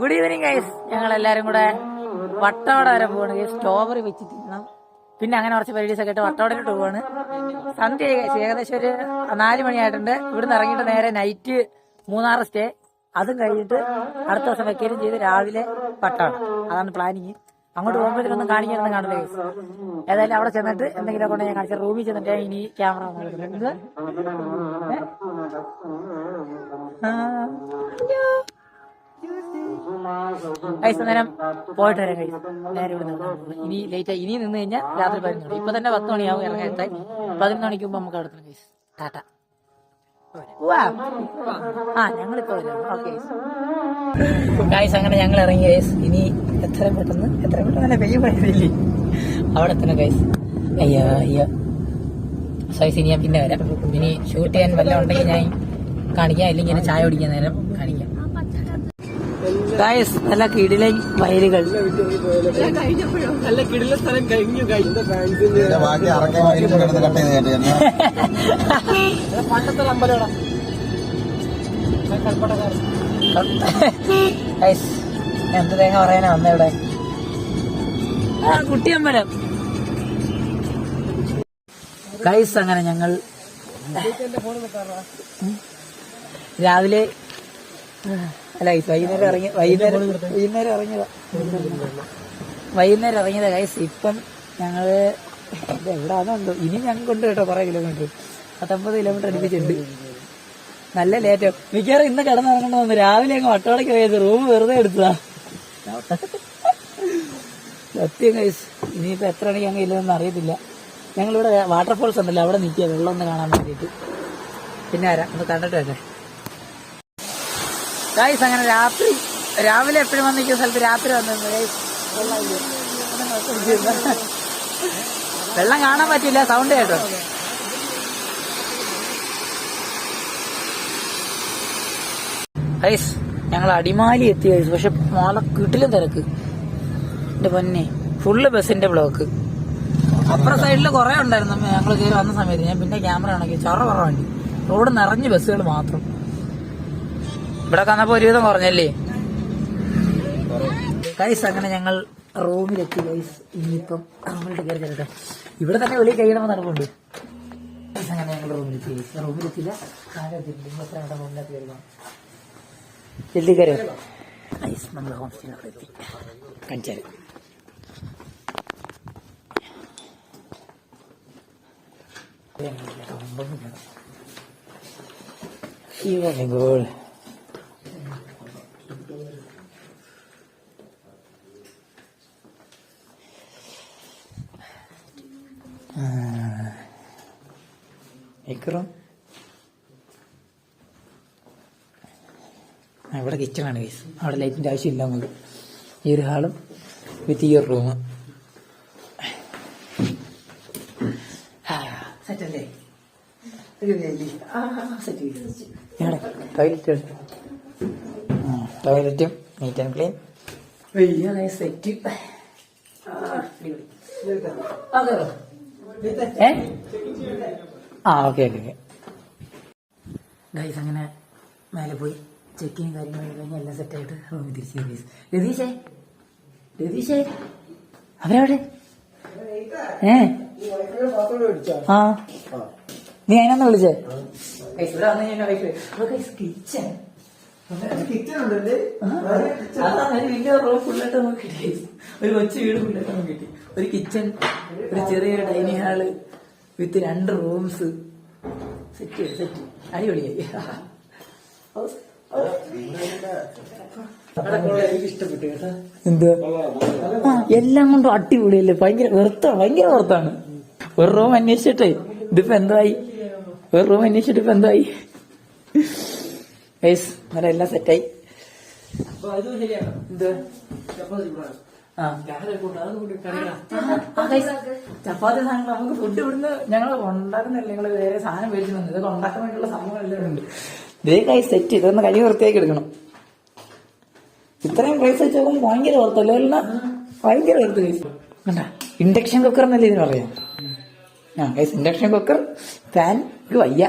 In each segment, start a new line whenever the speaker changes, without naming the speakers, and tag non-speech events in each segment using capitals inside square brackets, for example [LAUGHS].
Good evening guys ഞങ്ങൾ എല്ലാരും കൂടെ വട്ടവട വരെ പോവാണ്. ഗൈസ് സ്ട്രോബറി വെച്ച് പിന്നെ അങ്ങനെ കുറച്ച് പരിപാടീസ് ഒക്കെ ആയിട്ട് വട്ടവടയിലോട്ട് പോവാണ്. സന്ധ്യ ഗൈസ് ഏകദേശം ഒരു നാല് മണിയായിട്ടുണ്ട്. ഇവിടുന്ന് ഇറങ്ങിയിട്ട് നേരെ നൈറ്റ് മൂന്നാറ് സ്റ്റേ അതും കഴിഞ്ഞിട്ട് അടുത്ത ദിവസം വെക്കലും ചെയ്ത് രാവിലെ വട്ടവട. അതാണ് പ്ലാനിങ് അങ്ങോട്ട് പോകുമ്പോഴത്തേക്കൊന്നും കാണിക്കാനൊന്നും കാണില്ല ഗൈസ് ഏതായാലും അവിടെ ചെന്നിട്ട് എന്തെങ്കിലും കൊണ്ട് ഞാൻ കാണിച്ച റൂമിൽ ചെന്നിട്ട് ഇനി ക്യാമറ നോക്കുന്നത് കഴിച്ച നേരം പോയിട്ട് വരാം കഴിച്ചു നേരെ ഇവിടെ ഇനി ലേറ്റ് ഇനി നിന്ന് കഴിഞ്ഞാൽ രാത്രി പതിനൊന്ന് മണി. ഇപ്പൊ തന്നെ പത്ത് മണിയാവും ഇറങ്ങാൻ എത്താൻ. പതിനൊന്ന് മണിക്ക് മുമ്പ് നമുക്ക് അവിടെ കഴിച്ചു ടാറ്റ. ആ ഞങ്ങളിപ്പോ ഗായ്സ് അങ്ങനെ ഞങ്ങൾ ഇറങ്ങി ഗൈസ് ഇനി എത്ര പെട്ടെന്ന്? എത്ര പെട്ടെന്ന്? വലിയ പറ്റില്ലേ അവിടെ തന്നെ ഗൈസ് അയ്യോ അയ്യോ. സൈസ് ഇനി ഞാൻ പിന്നെ വരാം. ഇനി ഷൂട്ട് ചെയ്യാൻ വല്ലതും ഉണ്ടെങ്കിൽ ഞാൻ കാണിക്കാം. ഇല്ലെങ്കിൽ ഇങ്ങനെ ചായ കുടിക്കാൻ നേരം കാണിക്കാം. ഗായസ് നല്ല കിടിലൻ വയലുകൾ.
പണ്ടത്തെ അമ്പലം
എന്ത് തേങ്ങ പറയാനാ വന്ന ഇവിടെ? കുട്ടിയമ്പലം. ഗൈസ് അങ്ങനെ ഞങ്ങൾ. രാവിലെ അല്ല വൈകുന്നേരം ഇറങ്ങി വൈകുന്നേരം വൈകുന്നേരം ഇറങ്ങിയതാ. വൈകുന്നേരം ഇറങ്ങിയതാ കൈസ് ഇപ്പം ഞങ്ങൾ എവിടെ എവിടാന്നുണ്ടോ ഇനി ഞങ്ങൾ കൊണ്ട് കേട്ടോ കുറെ കിലോമീറ്റർ പത്തൊമ്പത് കിലോമീറ്റർ അടുപ്പിച്ചിട്ടുണ്ട്. നല്ല ലേറ്റ് മിക്കവാറും ഇന്ന് കിടന്നിറങ്ങണ്ട വന്നു രാവിലെ അങ്ങ് വട്ടവടക്ക് പോയത് റൂം വെറുതെ എടുത്തതാ. സത്യം കൈസ് ഇനിയിപ്പോ എത്ര മണിക്ക് അങ്ങ് ഇല്ലെന്ന് അറിയത്തില്ല. ഞങ്ങളിവിടെ വാട്ടർഫോൾസ് ഉണ്ടല്ലോ അവിടെ നിൽക്കുക. വെള്ളം ഒന്ന് കാണാൻ വേണ്ടിയിട്ട്. പിന്നെ ആരാ? ഒന്ന് കണ്ടിട്ട് വരാം ഗൈസ് അങ്ങനെ രാത്രി രാവിലെ എപ്പോഴും വന്ന് നിൽക്കുന്ന സ്ഥലത്ത് രാത്രി വന്നിരുന്നു. വെള്ളം കാണാൻ പറ്റില്ല സൗണ്ട് കേട്ടോ. ഗൈസ് ഞങ്ങൾ അടിമാലി എത്തി ഗൈസ് പക്ഷെ മോളെ കിട്ടിലും തിരക്ക്. എന്റെ പൊന്നെ ഫുള്ള് ബസ്സിന്റെ ബ്ലോക്ക് അപ്പുറ സൈഡിൽ കുറെ ഉണ്ടായിരുന്നു. ഞങ്ങൾ കയറി വന്ന സമയത്ത് ഞാൻ പിന്നെ ക്യാമറ ആണെങ്കിൽ ചറ കുറവാണ്ടി റോഡ് നിറഞ്ഞ് ബസ്സുകൾ മാത്രം. ഇവിടെ കന്നപ്പോ ഒരുവിധം കുറഞ്ഞല്ലേ? കൈസ് അങ്ങനെ ഞങ്ങൾ റൂമിലെത്തി ഗൈസ് ഇനിയിപ്പം റൂമിലിട്ട് കയറി തരട്ടെ ഇവിടെ തന്നെ വെളിയിൽ കഴിയണമെന്ന് നടപ്പുണ്ട് അങ്ങനെ ഞങ്ങൾ റൂമിലെത്തി ഗൈസ് റൂമിലെത്തില്ല താഴെ ഗോൾ ഇക്കറും ആ, ഇവിടെ കിച്ചണാണ് ഗൈസ് അവിടെ ലൈറ്റിന്റെ ആവശ്യമില്ല നമുക്ക് ഈ ഒരു ഹാളും വിത്ത് ഈ ഒരു റൂം സെറ്റല്ലേ? ടോയ്ലറ്റ് ടോയ്ലറ്റും നീറ്റ് ആൻഡ് ക്ലീൻ. സെറ്റ്. ആ ഓക്കെ ഓക്കെ ഓക്കെ. ഗൈസ് അങ്ങനെ മേലെ പോയി. ചെക്കിങ് കാര്യങ്ങളൊക്കെ കഴിഞ്ഞ് എല്ലാം സെറ്റായിട്ട് റൂമിൽ തിരിച്ചു ഗൈസ് രതീഷേ രതീഷേ അവരവിടെ? ഏ? ആ. നീ അതിനൊന്ന് വിളിച്ചേ. ഇവിടെ വന്നു കഴിഞ്ഞാൽ കിച്ചൺ ഒരു കൊച്ചു വീട് ഫുള്ളായിട്ട് നമുക്ക് കിട്ടി. ഒരു കിച്ചൺ ഒരു ചെറിയ ഡൈനിങ് ഹാൾ വിത്ത് രണ്ട് റൂംസ് സെറ്റ് സെറ്റ് അടിപൊളിയായി. എന്ത്? എല്ലാം കൊണ്ടും അടിപൊളിയല്ലേ? ഭയങ്കര വെറുത്താണ് ഭയങ്കര വെറുത്താണ്. ഒരു റൂം അന്വേഷിച്ചിട്ടേ ഇതിപ്പോ എന്തായി? ഒരു റൂം അന്വേഷിച്ചിട്ട് ഇപ്പൊ എന്തായി? ഗൈസ് അങ്ങനെ എല്ലാം സെറ്റായി
ചപ്പാത്തി
സാധനങ്ങൾ നമുക്ക് ഫുഡ് ഇവിടുന്ന് ഞങ്ങൾ ഉണ്ടാക്കുന്നില്ല. ഞങ്ങൾ വേറെ സാധനം മേടിച്ചു ഇതൊക്കെ ഉണ്ടാക്കാൻ വേണ്ടിയുള്ള സംഭവം എല്ലാം ഉണ്ട്. കൈ സെറ്റ് ഇതൊന്ന് കഴിഞ്ഞ വൃത്തിയാക്കി എടുക്കണം. ഇത്രയും പ്രൈസ് വെച്ച് നോക്കുമ്പോൾ ഭയങ്കര ഓർത്തല്ലോ അല്ല? ഭയങ്കര ഓർത്ത് കണ്ട ഇൻഡക്ഷൻ കുക്കർ എന്നല്ലേ ഇതിന് പറയാം? ആ ഗൈസ് ഇൻഡക്ഷൻ കുക്കർ ഫാൻ ഇത് വയ്യ.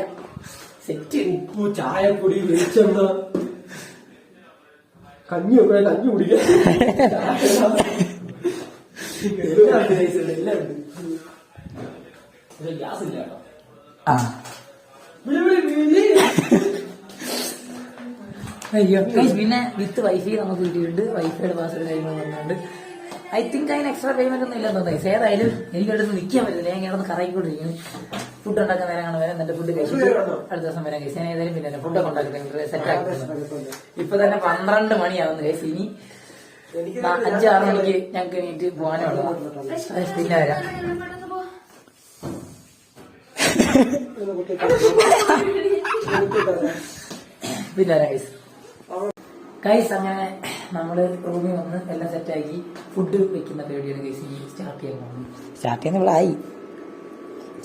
സെറ്റ്
ഉപ്പു ചായപ്പൊടി വെളിച്ചെണ്ണ. കഞ്ഞി ഒക്കെ കഞ്ഞി കുടിക്കാം. ഗ്യാസ് ഇല്ല
ആ പിന്നെ വിത്ത് വൈഫൈ നമുക്ക് കിട്ടിയിട്ടുണ്ട്. വൈഫൈയുടെ പാസ്വേഡ് കാര്യങ്ങൾ വന്നുണ്ട്. ഐ തിങ്ക് അതിന് എക്സ്ട്രാ പേയ്മെന്റ് ഒന്നും ഇല്ലെന്ന് തോന്നി ഏതായാലും എനിക്ക് അടുത്ത് നിൽക്കാൻ പറ്റില്ല ഞാൻ കിടന്ന് കറങ്ങിക്കൊണ്ടിരിക്കുന്നു. ഫുഡ് ഉണ്ടാക്കാൻ നേരം കാണാൻ വരാം എന്നിട്ട് ഫുഡ് കഴിച്ചിട്ട് അടുത്ത ദിവസം വരാം കഴിച്ചു ഞാൻ ഏതായാലും പിന്നെ ഫുഡൊക്കെ ഉണ്ടാക്കി സെറ്റ് ആക്കി ഇപ്പൊ തന്നെ പന്ത്രണ്ട് മണിയാവുന്നു കഴിച്ച് ഇനി അഞ്ചാറ് മണിക്ക് ഞങ്ങൾക്ക് എണീറ്റ് പോകാനുള്ളൂ പിന്നെ വരാം. [LAUGHS] പിന്നെ വരാം കൈസ് കൈസ് അങ്ങനെ നമ്മൾ റൂമിൽ വന്ന് എല്ലാം സെറ്റാക്കി ഫുഡ് വെക്കുന്ന പരിപാടിയാണ് കൈസ് ഈ സ്റ്റാർട്ട് ചെയ്യാൻ പോകുന്നത്. സ്റ്റാർട്ട് ചെയ്യുന്ന ഇവിടെ ആയി.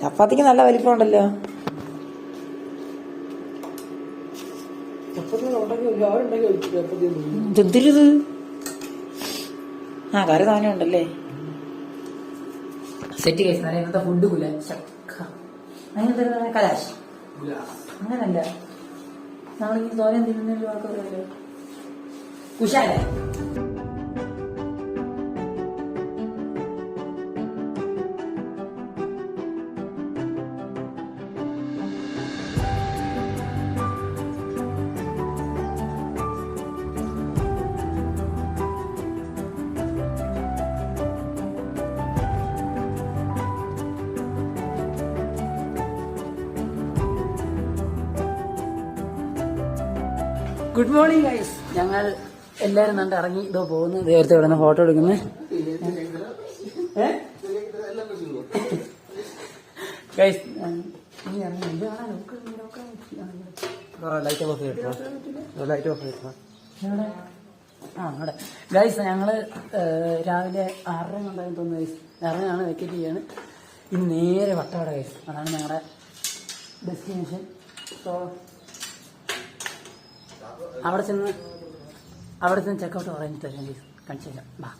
ചപ്പാത്തിക്ക് നല്ല വലിപ്പം ഉണ്ടല്ലോ.
ചപ്പാത്തി ഉണ്ടാക്കി ഒരുപാട് ഉണ്ടാക്കി വെച്ചു ചപ്പാത്തി ഒന്നും.
എന്തിരിത്? ആ കറി സാധനം ഉണ്ടല്ലേ? സെറ്റ് കഴിച്ചു നല്ല ഇന്നത്തെ ഫുഡ് കുല. ചക്ക. അങ്ങനെ കലാശ്. അങ്ങനല്ല. നമ്മളിങ്ങനെ തോരൻ തിന്നുന്നൊരു വാക്കറിയാലോ കുശാല ഗുഡ് മോർണിംഗ് ഗൈസ് ഞങ്ങൾ എല്ലാരും കണ്ട് ഇറങ്ങി ഇതോ പോകുന്നു. നേരത്തെ ഇവിടെ ഫോട്ടോ എടുക്കുന്നു. ഗൈസ്
ലൈറ്റ് ഓഫ് ചെയ്തിട്ടോ ലൈറ്റ് ഓഫ് ചെയ്തിട്ടോ
ആ അവിടെ. ഗൈസ് ഞങ്ങൾ രാവിലെ ആറര കൊണ്ടായിരുന്നു തോന്നുന്നു ഗൈസ് ആറരയാണ് വെക്കറ്റ് ചെയ്യാണ്. ഇനി നേരെ വട്ടവട ഗൈസ് അതാണ് ഞങ്ങളുടെ ഡെസ്റ്റിനേഷൻ സോ അവിടെ ചെന്ന് അവിടെ നിന്ന് ചെക്കൗട്ട് പറഞ്ഞിട്ട് തരാം ഗൈസ് കാണിച്ചു തരാം. വാ.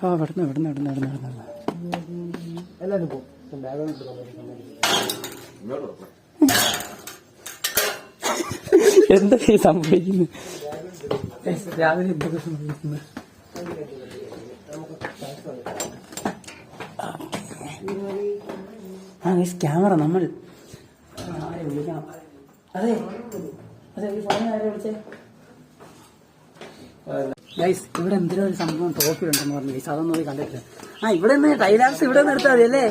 ആ ഇവിടുന്ന് ഇവിടുന്ന് ഇവിടുന്ന് ഇവിടുന്ന് ഇവിടുന്ന്
എല്ലാവരും പോകും ബാഗ്
എന്തൊക്കെ ഈ സംഭവിക്കുന്നത് രാവിലെ എന്തൊക്കെ സംഭവിക്കുന്നത് ആ ക്യാമറ നമ്മൾ. അതെ. ഗൈസ് ഇവിടെ എന്തിനോ ഒരു സംഭവം ടോപ്പിലുണ്ടെന്ന് പറഞ്ഞു. ഗൈസ് അതൊന്നും പോയി കണ്ടിട്ടില്ല. ആ ഇവിടെ നിന്ന് ടൈലാർസ് ഇവിടെ നിന്ന് എടുത്താൽ മതി അല്ലേ?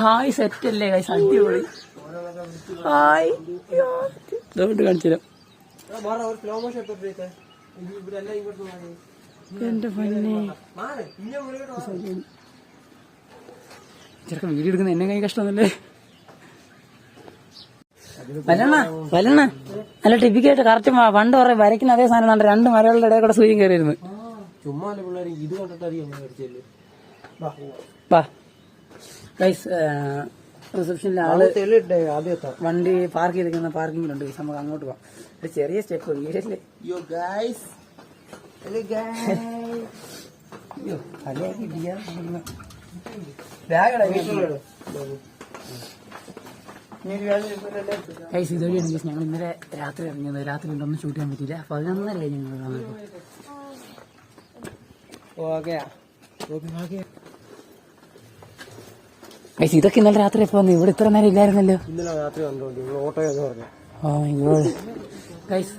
ഹായ് സെറ്റ് അല്ലേ ഗൈസ് അടിപൊളി. ഹായ് ഇതുകൊണ്ട് കാണിച്ചു തരാം.
ഒരു സ്ലോ മോഷൻ എത്തോട്ടേക്ക് ഇവിടെ എല്ലാം ഇങ്ങോട്ട് മാറി.
എന്റെ പൊന്നെ വീഡിയോ എടുക്കുന്ന എന്നെ കൈ കഷ്ടമല്ലേ വല്ലണ്ണ വരണ. നല്ല ടിപ്പിക്കായിട്ട് കറക്റ്റ് പണ്ട് കുറെ വരയ്ക്കുന്ന അതേ സാധനം കണ്ട് രണ്ട് മരകളുടെ ഇടയിൽ കൂടെ സൂര്യം കയറിയിരുന്നു.
ചുമ്മാ ഇത്
റിസപ്ഷനിൽ
ആൾ
വണ്ടി പാർക്ക് ചെയ്തിരിക്കുന്ന പാർക്കിംഗിലുണ്ട് ഗൈസ് നമുക്ക് അങ്ങോട്ട് പോവാം. ഒരു ചെറിയ സ്റ്റെപ്പ് വീടല്ലേ
യോ ഗൈസ്
ഗൈസ് ഇതുവഴിയാണ് ഗൈസ് ഞങ്ങൾ ഇന്നലെ രാത്രി ഇറങ്ങിയത്. രാത്രി ഉണ്ടൊന്നും ഷൂട്ട് ചെയ്യാൻ പറ്റിയില്ല. അപ്പൊ അതിനൊന്നല്ലേ ഞങ്ങൾ ഗൈസ് ഇതൊക്കെ ഇന്നലെ രാത്രി എപ്പോ വന്നു? ഇവിടെ ഇത്ര നേരം ഇല്ലായിരുന്നല്ലോ.
ഇന്നലെ രാത്രി ഓട്ടോ എന്ന്
ഗൈസ്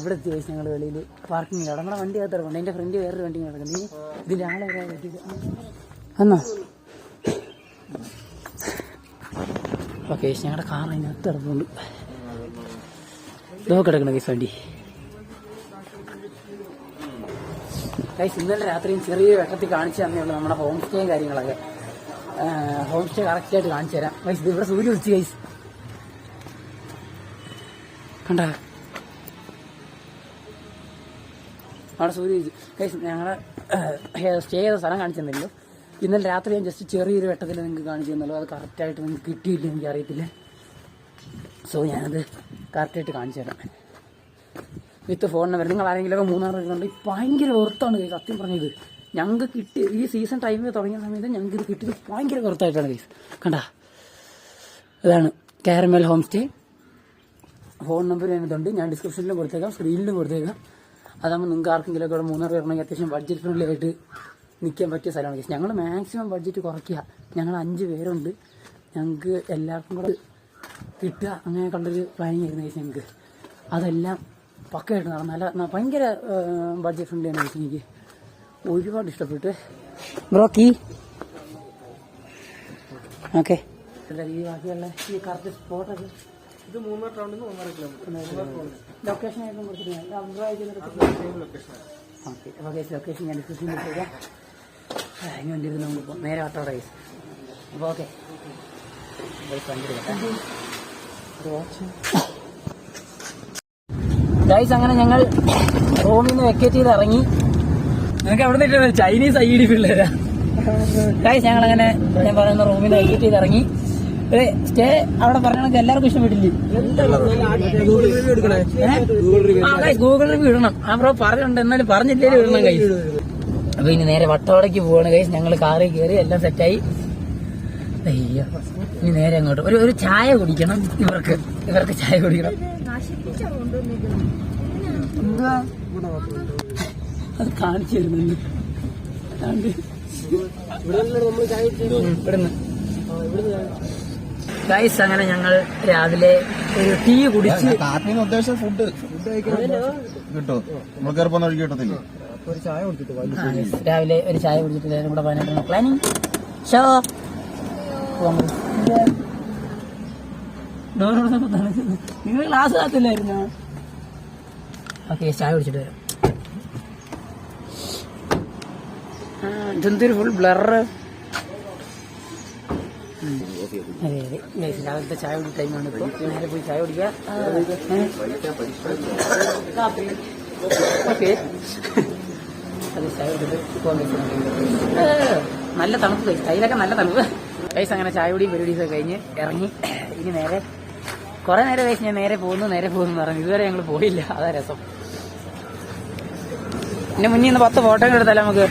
ഇവിടെ എത്തി ഗൈസ് ഞങ്ങൾ വെളിയിൽ പാർക്കിംഗ് അവിടെ നമ്മുടെ വണ്ടി അകത്ത് ഇറങ്ങുന്നുണ്ട് എന്റെ ഫ്രണ്ട് വേറൊരു വണ്ടി കിടക്കുന്നു ഇനി ഇതിന്റെ ആളെ വെട്ടിയിട്ട് എന്നാ കേസ് ഞങ്ങളുടെ കാർ അതിനകത്ത് ഇറങ്ങുന്നുണ്ട് ഇതോ കിടക്കണം കേസ് വണ്ടി. കൈസ് ഇന്നലെ രാത്രിയും ചെറിയ വെട്ടത്തിൽ കാണിച്ചു തന്നേ ഉള്ളൂ നമ്മുടെ ഹോം സ്റ്റേയും കാര്യങ്ങളൊക്കെ. ഹോം സ്റ്റേ കറക്റ്റായിട്ട് കാണിച്ചു തരാം. കൈസ് ഇത് ഇവിടെ സൂര്യ ഉദിച്ചു കൈസ് കണ്ട? അവിടെ സൂര്യ ഉദിച്ചു. കൈസ് ഞങ്ങളുടെ സ്റ്റേ ചെയ്ത സ്ഥലം കാണിച്ചു തന്നല്ലോ ഇന്നലെ രാത്രി ഞാൻ ജസ്റ്റ് ചെറിയൊരു വെട്ടത്തിൽ നിങ്ങൾക്ക് കാണിച്ചു തന്നല്ലോ അത് കറക്റ്റായിട്ട് നിങ്ങൾക്ക് കിട്ടിയില്ല എനിക്ക് അറിയത്തില്ല സോ ഞാനത് കറക്റ്റായിട്ട് കാണിച്ചു തരാം വിത്ത് ഫോൺ നമ്പർ. നിങ്ങൾ ആരെങ്കിലുമൊക്കെ മൂന്നാർ വരുന്നുണ്ട് ഭയങ്കര വെറുത്താണ് സത്യം പറഞ്ഞത് ഞങ്ങൾക്ക് കിട്ടി ഈ സീസൺ ടൈമിൽ തുടങ്ങിയ സമയത്ത് ഞങ്ങൾക്ക് ഇത് കിട്ടിയത് ഭയങ്കര വെറുത്തായിട്ടാണ് കേസ് കണ്ട? അതാണ് caramel home stay phone number അതിനകത്തുണ്ട് ഞാൻ ഡിസ്ക്രിപ്ഷനിലും കൊടുത്തേക്കാം സ്ക്രീനിലും കൊടുത്തേക്കാം. അതാകുമ്പോൾ നിങ്ങൾക്ക് ആർക്കെങ്കിലും ഒക്കെ ഇവിടെ മൂന്നാർ വരണമെങ്കിൽ അത്യാവശ്യം ബഡ്ജറ്റ് ഫ്രണ്ട്ലി ആയിട്ട് നിൽക്കാൻ പറ്റിയ സ്ഥലമാണ്. കേസ് ഞങ്ങൾ മാക്സിമം ബഡ്ജറ്റ് കുറയ്ക്കുക. ഞങ്ങൾ അഞ്ച് പേരുണ്ട്. ഞങ്ങൾക്ക് എല്ലാവർക്കും കൂടെ കിട്ടുക അങ്ങനെ കണ്ടൊരു പ്ലാനിങ് ആയിരുന്നു ഗൈസ് ഞങ്ങൾക്ക് അതെല്ലാം പക്കയായിട്ട് നടന്നു. നല്ല ഭയങ്കര ബഡ്ജറ്റ് ഫ്രണ്ട്ലി ആണ് ഗൈസ് എനിക്ക് ഒരുപാട് ഇഷ്ടപ്പെട്ട്. ബ്രോക്കി കീ ഓക്കെ ഈ ബാക്കിയുള്ള ഈ കറക്റ്റ് സ്പോട്ടൊക്കെ
ഇത് മൂന്നാർ ടൗണിൽ നിന്ന് ഒന്നര കിലോമീറ്റർ
ലൊക്കേഷൻ ആയിട്ടും കൊടുത്തിട്ടുണ്ട് ഓക്കെ അപ്പോൾ കേസ് ലൊക്കേഷൻ ഞാൻ ഡിസ്ക്രിപ്ഷനിൽ ചെയ്യാം ഇനി പോകാം നേരെ ഓട്ടോ റൈസ് അപ്പോൾ ഓക്കെ. ഗൈസ് അങ്ങനെ ഞങ്ങൾ റൂമിൽ നിന്ന് വെക്കേറ്റ് ചെയ്ത് ഇറങ്ങി. നിങ്ങൾക്ക് അവിടെ നിന്ന് ചൈനീസ് ഐ ഡി പിള്ളേരാ. ഗൈസ് ഞങ്ങൾ അങ്ങനെ ഞാൻ പറയുന്ന റൂമിൽ നിന്ന് വെക്കേറ്റ് ചെയ്ത് ഇറങ്ങി. ഒരു സ്റ്റേ അവിടെ പറഞ്ഞ എല്ലാവർക്കും ഇഷ്ടപ്പെട്ടില്ലേ?
ഗൂഗിൾ റിവ്യൂ
ഇടണം. ആ ബ്രോ പറഞ്ഞിട്ടുണ്ട്. എന്നാലും പറഞ്ഞില്ലേ ഇടണം കൈസ് അപ്പൊ ഇനി നേരെ വട്ടവടക്ക് പോവാണ് കൈസ് ഞങ്ങൾ കാറിൽ കയറി എല്ലാം സെറ്റായി അയ്യോ ഇനി നേരെ അങ്ങോട്ട്. ഒരു ഒരു ചായ കുടിക്കണം ഇവർക്ക്. ഇവർക്ക് ചായ കുടിക്കണം. എന്താ അത് കാണിച്ചു തരുന്നുണ്ട്. അതാണ്ട്
നമ്മൾ ചായ കുടിച്ചത്
ഇവിടുന്ന്. ഗൈസ് അങ്ങനെ ഞങ്ങൾ രാവിലെ ഒരു ടീ കുടിച്ച്
ഉദ്ദേശം ഫുഡ് കിട്ടോ. നമ്മൾ കയറി പോകുന്ന വഴിക്ക് കിട്ടത്തില്ലേ?
ഒരു ചായ.
രാവിലെ ഒരു ചായ കുടിച്ചിട്ട് പ്ലാനിങ് ഷോ നിങ്ങൾ ക്ലാസ് കാത്തില്ലായിരുന്നോ ഓക്കെ ചായ കുടിച്ചിട്ട് വരാം. ഇതെന്തൊരു ഫുൾ ബ്ലറ് അതെ അതെ. രാവിലത്തെ ചായ കുടി ടൈമാണ് ഇപ്പോൾ നേരെ പോയി ചായ കുടിക്കുക. ഓക്കെ അത് ചായ കുടിച്ചിട്ട് നല്ല തണുപ്പ് കഴിച്ചു. കയ്യിലൊക്കെ നല്ല തണുപ്പ്. കൈസ് അങ്ങനെ ചായ കുടിയും പരിപാടിയൊക്കെ കഴിഞ്ഞ് ഇറങ്ങി. ഇനി നേരെ കൊറേ നേരം കഴിച്ച് ഞാൻ നേരെ പോകുന്നു നേരെ പോകുന്നു പറഞ്ഞു. ഇതുവരെ ഞങ്ങൾ പോയില്ല. അതാ രസം. പിന്നെ മുന്നിൽ നിന്ന് പത്ത് ഫോട്ടോ എടുത്താലോ നമുക്ക്?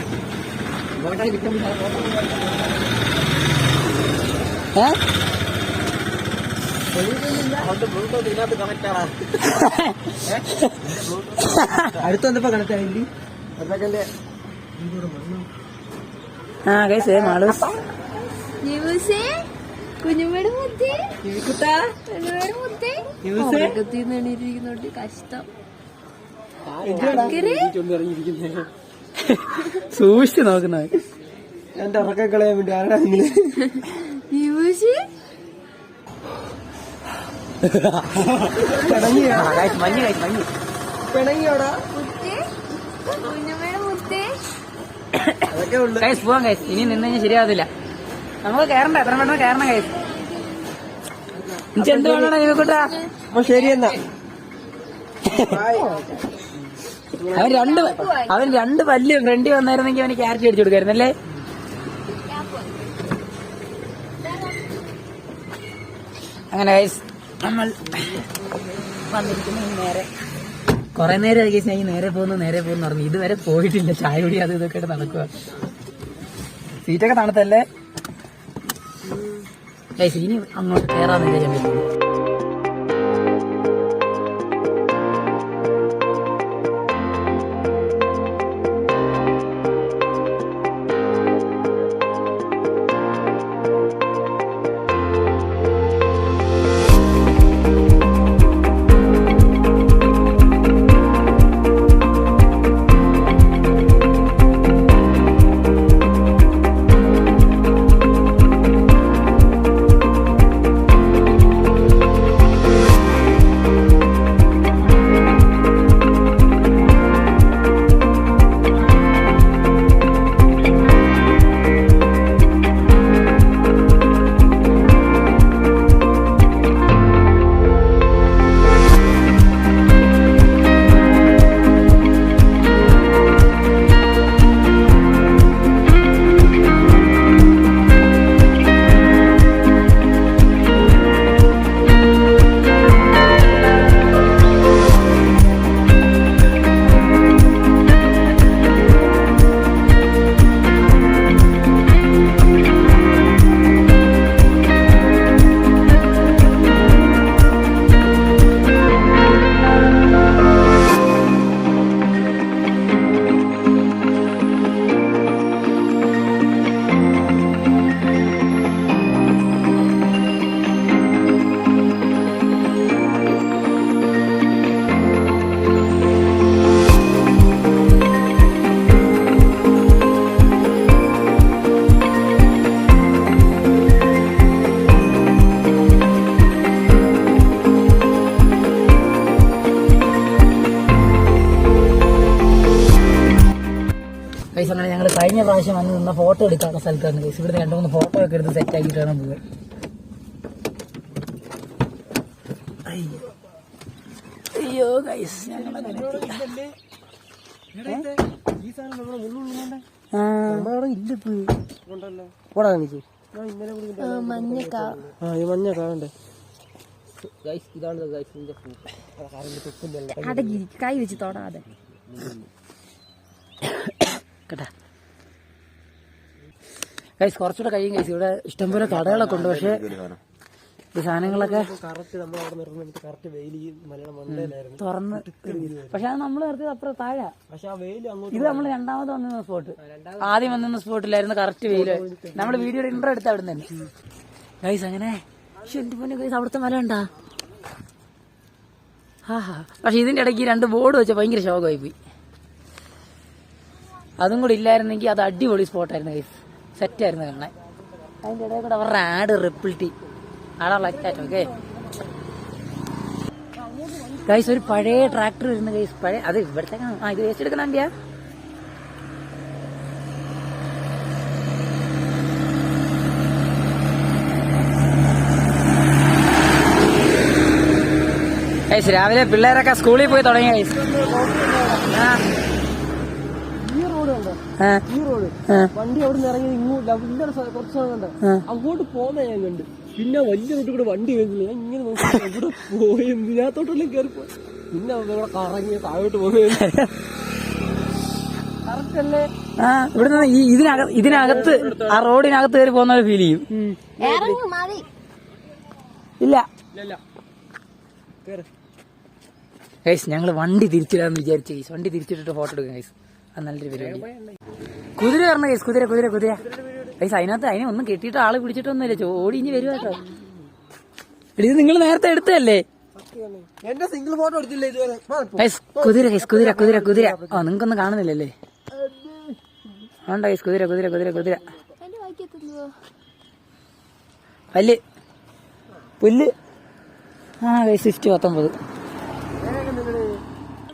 ഇതിനകത്ത് [LAUGHS] കണക്ട് അടുത്ത് വന്നപ്പോ കണക്ട് ആയില്ലേ?
ആ കൈസ്
കുഞ്ഞുമ്മയുടെ കുഞ്ഞുമ്മയുടെ എണീറ്റിരിക്കുന്നോണ്ട് കഷ്ടം.
സൂക്ഷിച്ച് നോക്കുന്നത്
എന്റെ ഉറക്കം കളയാൻ വേണ്ടി ആരാ പിണങ്ങിയോടാ
ന്യൂസ്?
മഞ്ഞ് കഴിച്ച് മഞ്ഞ്.
പിണങ്ങിയോടാ
കൈസ് പോവാം കൈസ് ഇനി നിന്ന് കഴിഞ്ഞാൽ ശരിയാവത്തില്ല. നമുക്ക് കയറണ്ട എത്ര പെട്ടെന്ന് കയറണം കൈസ് എന്ത് വേണം നിങ്ങൾക്കൂട്ടാ
ശരി. എന്നാ.
അവൻ രണ്ട് അവൻ രണ്ട് പല്ല് ഫ്രണ്ടിൽ വന്നായിരുന്നെങ്കിൽ അവന് ക്യാരറ്റ് അടിച്ചു കൊടുക്കായിരുന്നല്ലേ അങ്ങനെ ഗൈസ് നമ്മൾ വന്നിരിക്കുന്നു നേരെ. കുറെ നേരം ആയി ഞാൻ നേരെ പോകുന്നു നേരെ പോകുന്നു പറഞ്ഞു. ഇതുവരെ പോയിട്ടില്ല. ചായ കുടി അത് ഇതൊക്കെ ആയിട്ട് നടക്കുക. സീറ്റൊക്കെ തണുത്തല്ലേ? ഇനി അങ്ങോട്ട് കയറാന്ന് വിചാരിച്ചു പൈസ അങ്ങനെ ഞങ്ങൾ കഴിഞ്ഞ പ്രാവശ്യം വന്ന് നിന്ന ഫോട്ടോ എടുക്കാനുള്ള സ്ഥലത്താണ് ഗൈസ് ഇവിടുന്ന് രണ്ട് മൂന്ന് ഫോട്ടോ ഒക്കെ എടുത്ത് സെറ്റ് ആക്കിയിട്ടാണ് പോകാൻ അയ്യോ. ഗൈസ്
അടങ്ങി കൈ. വെച്ച് തൊടാതെ.
കേട്ടാ. കൈസ് കുറച്ചുകൂടെ കഴിയും കൈസ് ഇവിടെ ഇഷ്ടംപോലെ കടകളൊക്കെ ഉണ്ട്. പക്ഷേ ഈ സാധനങ്ങളൊക്കെ തുറന്ന് പക്ഷെ അത് നമ്മൾ നിർത്തിയത് അപ്പുറം താഴെ ഇത് നമ്മൾ രണ്ടാമത് വന്നിരുന്ന സ്പോട്ട് ആദ്യം വന്നിരുന്ന സ്പോട്ടിലായിരുന്നു കറക്റ്റ് വെയിൽ. നമ്മൾ വീഡിയോയുടെ ഇൻട്രോ എടുത്ത അവിടെ തന്നെ. ഗൈസ് അങ്ങനെ. ശ്ശെ, എന്റെ പൊന്നെ ഗൈസ് അവിടുത്തെ മല ഉണ്ടാ ഹാ ഹാ പക്ഷെ ഇതിന്റെ ഇടയ്ക്ക് രണ്ട് ബോർഡ് വെച്ച ഭയങ്കര ശോകമായി പോയി. അതും കൂടി ഇല്ലായിരുന്നെങ്കിൽ അത് അടിപൊളി സ്പോട്ടായിരുന്നു ഗൈസ് സെറ്റായിരുന്നു കാണാൻ. അതിന്റെ ഇടയിൽ കൂടെ അവരുടെ ആഡ് റിപ്പിൾട്ടി ആടാ ലൈറ്റ് ഓക്കെ ഗൈസ് ഒരു പഴയ ട്രാക്ടർ വരുന്ന ഗൈസ് പഴയ അത് ഇവിടുത്തെ ആ ഇത് വേസ്റ്റ് എടുക്കണ വണ്ടിയാ? രാവിലെ പിള്ളേരൊക്കെ സ്കൂളിൽ പോയി തുടങ്ങി ആ.
ഈ റോഡ്. വണ്ടി അവിടെ നിന്ന് ഇറങ്ങി ഇങ്ങോട്ട് കുറച്ച് അങ്ങോട്ട് പോകുന്ന ഞാൻ കണ്ട്. പിന്നെ വലിയ റോട്ടിൽ കൂടെ വണ്ടി വരുന്നില്ല ഞാൻ ഇങ്ങനെ നോക്കി. എവിടെ പോയി? ഇതിനകത്തോട്ടെല്ലാം കയറി പോയി? പിന്നെ ഇവിടെ കറങ്ങി താഴോട്ട് പോകുന്നത്
ആ ഇവിടുന്ന് ഈ ഇതിനകത്ത് ഇതിനകത്ത് ആ റോഡിനകത്ത് കയറി പോകുന്ന ഫീൽ ചെയ്യും. ഇല്ല. ഗൈസ് ഞങ്ങൾ വണ്ടി തിരിച്ചിടാന്ന് വിചാരിച്ചു ഗൈസ് വണ്ടി തിരിച്ചിട്ടിട്ട് ഫോട്ടോ എടുക്കാം ഗൈസ് നല്ലൊരു പരിപാടി കുതിര വരണം കേസ് കുതിര കുതിര കുതിര. പൈസ അതിനകത്ത് അതിനെ ഒന്നും കെട്ടിയിട്ട് ആൾ പിടിച്ചിട്ടൊന്നുമില്ല ചോ- ഓടി ഇഞ്ഞ് വരുവാ കേട്ടോ. ഇത് നിങ്ങൾ നേരത്തെ എടുത്തല്ലേ
എന്റെ സിംഗിൾ ഫോട്ടോ എടുത്തില്ല ഇതുവരെ?
കുതിര കേസ് കുതിര കുതിര കുതിര. ആ നിങ്ങൾക്കൊന്നും കാണുന്നില്ലല്ലേ? വേണ്ട കേസ് കുതിര കുതിര കുതിര കുതിര. പല്ല്. പുല്ല്. ആ കേസ് ഫിഫ്റ്റി പത്തൊമ്പത്.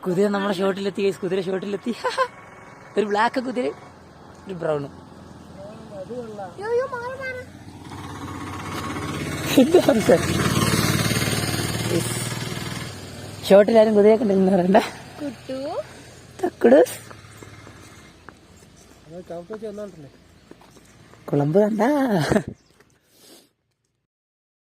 കുതിര നമ്മുടെ ഷോട്ടിലെത്തി കേസ് കുതിര ഷോട്ടിലെത്തി [LAUGHS] ഒരു ബ്ലാക്ക് കുതിര ഒരു ബ്രൗണും
മാറി മാറി.
ഷോട്ടിലാരും കുതിരയൊക്കെ ഉണ്ടെന്ന് പറയണ്ട. തക്കുടൂസ് കുളമ്പ് കണ്ടാ.